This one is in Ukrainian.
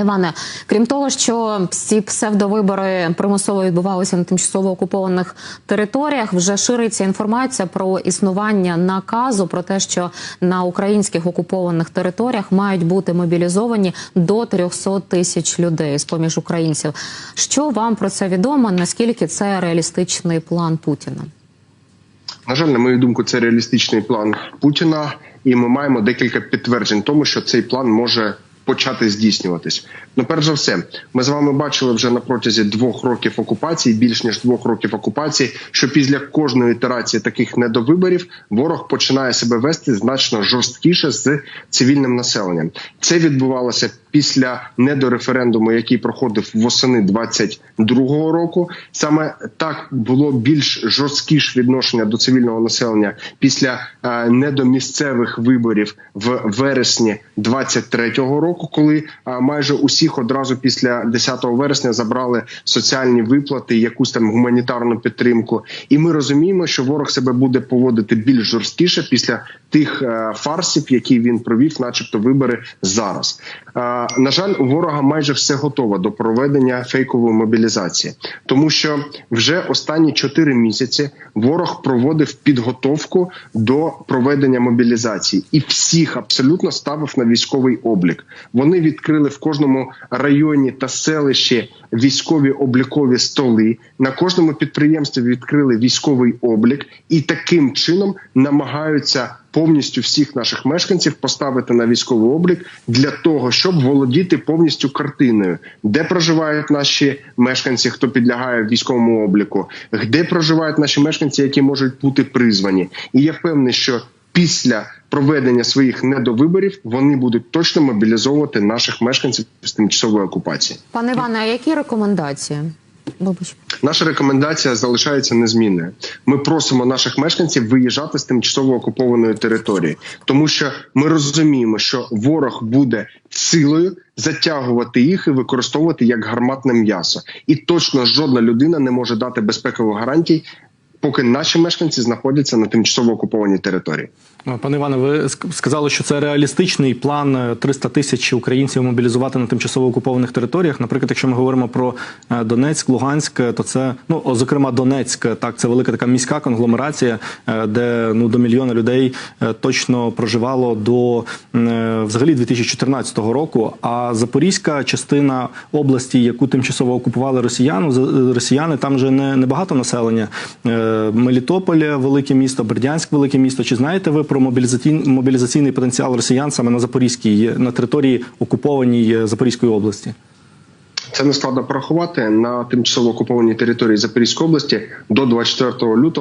Іване, крім того, що ці псевдовибори примусово відбувалися на тимчасово окупованих територіях, вже шириться інформація про існування наказу про те, що на українських окупованих територіях мають бути мобілізовані до 300 тисяч людей з поміж українців. Що вам про це відомо? Наскільки це реалістичний план Путіна? На жаль, на мою думку, це реалістичний план Путіна, і ми маємо декілька підтверджень тому, що цей план може почати здійснюватись. Ну, перш за все, ми з вами бачили вже на протязі двох років окупації, більш ніж двох років окупації, що після кожної ітерації таких недовиборів ворог починає себе вести значно жорсткіше з цивільним населенням. Це відбувалося після недореферендуму, який проходив восени 22-го року. Саме так було більш жорсткіше відношення до цивільного населення після е, недомісцевих виборів в вересні 23-го року, коли е, майже усіх одразу після 10 вересня забрали соціальні виплати, якусь там гуманітарну підтримку. І ми розуміємо, що ворог себе буде поводити більш жорсткіше після тих е, фарсів, які він провів, начебто, вибори зараз. На жаль, у ворога майже все готово до проведення фейкової мобілізації, тому що вже останні 4 місяці ворог проводив підготовку до проведення мобілізації і всіх абсолютно ставив на військовий облік. Вони відкрили в кожному районі та селищі військові облікові столи. На кожному підприємстві відкрили військовий облік і таким чином намагаються повністю всіх наших мешканців поставити на військовий облік для того, щоб володіти повністю картиною, де проживають наші мешканці, хто підлягає військовому обліку, де проживають наші мешканці, які можуть бути призвані. І я впевнений, що після проведення своїх недовиборів вони будуть точно мобілізовувати наших мешканців з тимчасової окупації. Пане Іване, а які рекомендації? Вибач. Наша рекомендація залишається незмінною. Ми просимо наших мешканців виїжджати з тимчасово окупованої території, тому що ми розуміємо, що ворог буде силою затягувати їх і використовувати як гарматне м'ясо, і точно жодна людина не може дати безпекових гарантій. Поки наші мешканці знаходяться на тимчасово окупованій території, пане Іване, ви сказали, що це реалістичний план е, 300 тисяч українців мобілізувати на тимчасово окупованих територіях. Наприклад, якщо ми говоримо про е, Донецьк, Луганськ, е, то це ну зокрема Донецьк, е, так це велика така міська конгломерація, е, де ну до мільйона людей е, точно проживало до е, взагалі 2014 року. А Запорізька частина області, яку тимчасово окупували росіяни, росіяни, там же не, не багато населення. Мелітополь велике місто, Бердянськ велике місто. Чи знаєте ви про мобілізаційний, мобілізаційний потенціал росіян саме на Запорізькій на території окупованій е, Запорізької області? це не складно порахувати на тимчасово окупованій території Запорізької області до 24 лютого.